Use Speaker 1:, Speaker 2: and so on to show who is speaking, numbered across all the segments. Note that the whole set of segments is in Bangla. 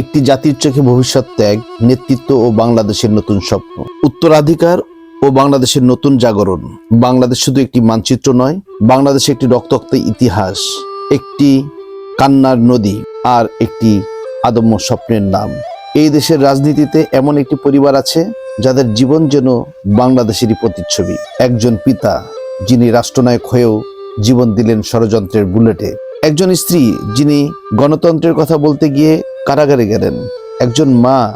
Speaker 1: একটি জাতির চোখে ভবিষ্যৎ ত্যাগ, নেতৃত্ব ও বাংলাদেশের নতুন স্বপ্ন। উত্তরাধিকার ও বাংলাদেশের নতুন জাগরণ। বাংলাদেশ শুধু একটি মানচিত্র নয়, বাংলাদেশ একটি রক্তাক্ত ইতিহাস, একটি কান্নার নদী আর একটি আদম্য স্বপ্নের নাম। এই দেশের রাজনীতিতে এমন একটি পরিবার আছে, যাদের জীবন যেন বাংলাদেশেরই প্রতিচ্ছবি। একজন পিতা, যিনি রাষ্ট্রনায়ক হয়েও জীবন দিলেন ষড়যন্ত্রের বুলেটে। একজন স্ত্রী, যিনি গণতন্ত্রের কথা বলতে গিয়ে কারাগারে গেলেন। একজন মা,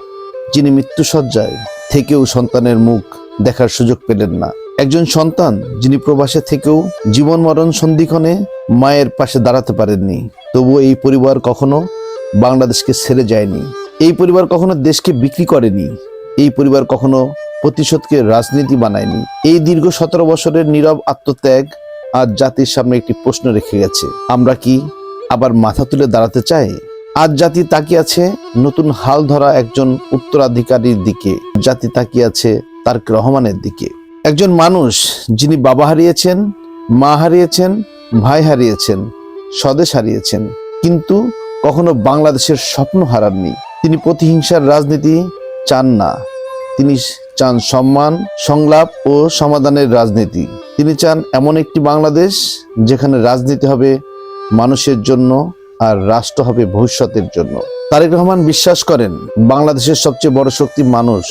Speaker 1: যিনি মৃত্যুসজ্জায় থেকেও সন্তানের মুখ দেখার সুযোগ পেলেন না। একজন সন্তান, যিনি প্রবাসে থেকেও জীবন মরণ সন্ধিক্ষণে মায়ের পাশে দাঁড়াতে পারেননি। তবুও এই পরিবার কখনো বাংলাদেশকে ছেড়ে যায়নি। এই পরিবার কখনো দেশকে বিক্রি করেনি। এই পরিবার কখনো প্রতিশোধকে রাজনীতি বানায়নি। এই দীর্ঘ সতেরো বছরের নীরব আত্মত্যাগ আজ জাতির সামনে একটি প্রশ্ন রেখে গেছে। আমরা কি আবার মাথা তুলে দাঁড়াতে চাই? আজ জাতি তাকিয়ে আছে নতুন হাল ধরা একজন উত্তরাধিকারীর দিকে। জাতি তাকিয়ে আছে তারেক রহমানের দিকে। একজন মানুষ যিনি বাবা হারিয়েছেন, মা হারিয়েছেন, ভাই হারিয়েছেন, স্বদেশ হারিয়েছেন, কিন্তু কখনো বাংলাদেশের স্বপ্ন হারাননি। তিনি প্রতিহিংসার রাজনীতি চান না। তিনি চান সম্মান, সংলাপ ও সমাধানের রাজনীতি। তিনি চান এমন একটি বাংলাদেশ যেখানে রাজনীতি হবে মানুষের জন্য আর রাষ্ট্র হবে ভবিষ্যতের জন্য। তারেক রহমান বিশ্বাস করেন, বাংলাদেশের সবচেয়ে বড় শক্তি মানুষ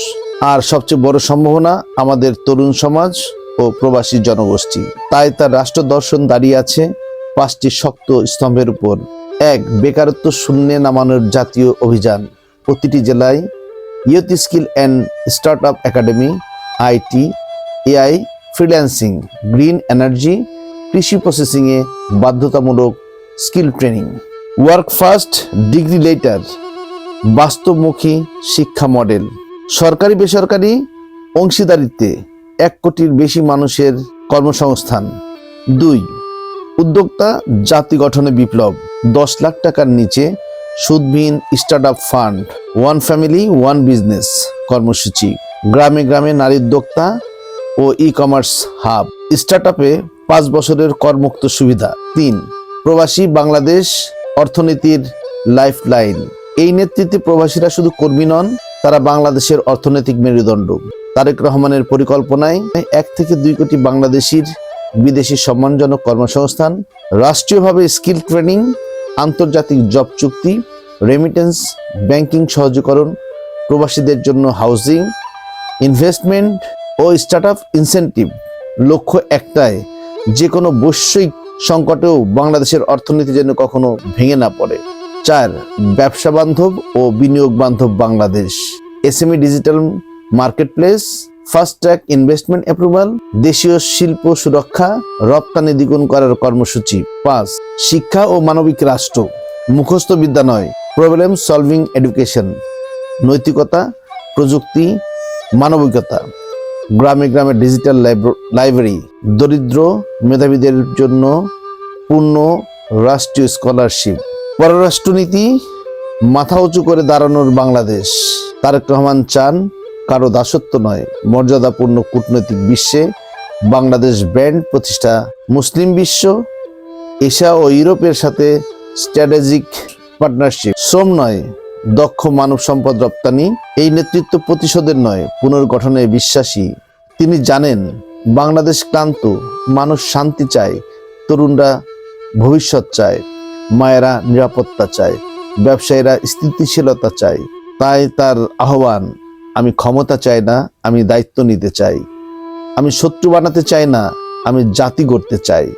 Speaker 1: আর সবচেয়ে বড় সম্ভাবনা আমাদের তরুণ সমাজ ও প্রবাসী জনগোষ্ঠী। তাই তার রাষ্ট্র দর্শন দাঁড়িয়ে আছে পাঁচটি শক্ত স্তম্ভের উপর। এক, বেকারত্ব শূন্যে নামানোর জাতীয় অভিযান। প্রতিটি জেলায় youth skill and start up academy, IT, AI, freelancing, green energy, কৃষি প্রসেসিংয়ে বাধ্যতামূলক skill training. Work first degree letter বাস্তবমুখী শিক্ষা মডেল। সরকারি বেসরকারি অংশীদারিত্বে এক কোটির বেশি মানুষের কর্মসংস্থান। দুই, উদ্যোক্তা জাতি গঠনে বিপ্লব। দশ লাখ টাকার নিচে সুদবিহীন start up fund one family one business কর্মসূচি। গ্রামে গ্রামে নারী উদ্যোক্তা ও ই কমার্স হাব স্টার্ট আপে পাঁচ বছরের করমুক্ত সুবিধা। তিন, প্রবাসী বাংলাদেশ অর্থনীতির লাইফ লাইন এই নেতৃত্বে প্রবাসীরা শুধু কর্মী নন, তারা বাংলাদেশের অর্থনৈতিক মেরুদণ্ড। তারেক রহমানের পরিকল্পনায় এক থেকে দুই কোটি বাংলাদেশির বিদেশি সম্মানজনক কর্মসংস্থান, রাষ্ট্রীয়ভাবে স্কিল ট্রেনিং, আন্তর্জাতিক জব চুক্তি রেমিটেন্স ব্যাংকিং সহজীকরণ, প্রবাসীদের জন্য হাউজিং ইনভেস্টমেন্ট ও স্টার্ট আপ ইনসেন্টিভ লক্ষ্য একটাই, যে কোনো বৈশ্বিক সংকটেও বাংলাদেশের অর্থনীতি যেন কখনো ভেঙে না পড়ে। চার, ব্যবসা বান্ধব ও বিনিয়োগ বান্ধব Bangladesh. S SME digital market place fast track investment approval, দেশীয় শিল্প সুরক্ষা, রপ্তানি দ্বিগুণ করার কর্মসূচি। পাঁচ, শিক্ষা ও মানবিক রাষ্ট্র, মুখস্থ বিদ্যা নয় প্রবলেম সলভিং এডুকেশন নৈতিকতা, প্রযুক্তি, মানবিকতা। গ্রামে গ্রামে ডিজিটাল লাইব্রেরি দরিদ্র মেধাবীদের জন্য পূর্ণ রাষ্ট্রীয় স্কলারশিপ পররাষ্ট্রনীতি মাথা উঁচু করে দাঁড়ানোর বাংলাদেশ। তারেক রহমান চান কারও দাসত্ব নয়, মর্যাদাপূর্ণ কূটনৈতিক বিশ্বে বাংলাদেশ ব্র্যান্ড প্রতিষ্ঠা। মুসলিম বিশ্ব, এশিয়া ও ইউরোপের সাথে স্ট্র্যাটেজিক পার্টনারশিপ শ্রম নয় দক্ষ মানব সম্পদ রপ্তানি, এই নেতৃত্ব প্রতিশোধের নয়, পুনর্গঠনে বিশ্বাসী। তিনি জানেন, বাংলাদেশ ক্লান্ত, মানুষ শান্তি চায়, তরুণরা ভবিষ্যৎ চায়, মায়েরা নিরাপত্তা চায়, ব্যবসায়ীরা স্থিতিশীলতা চায়। তাই তার আহ্বান, আমি ক্ষমতা চাই না, আমি দায়িত্ব নিতে চাই। আমি শত্রু বানাতে চাই না, আমি জাতি গড়তে চাই।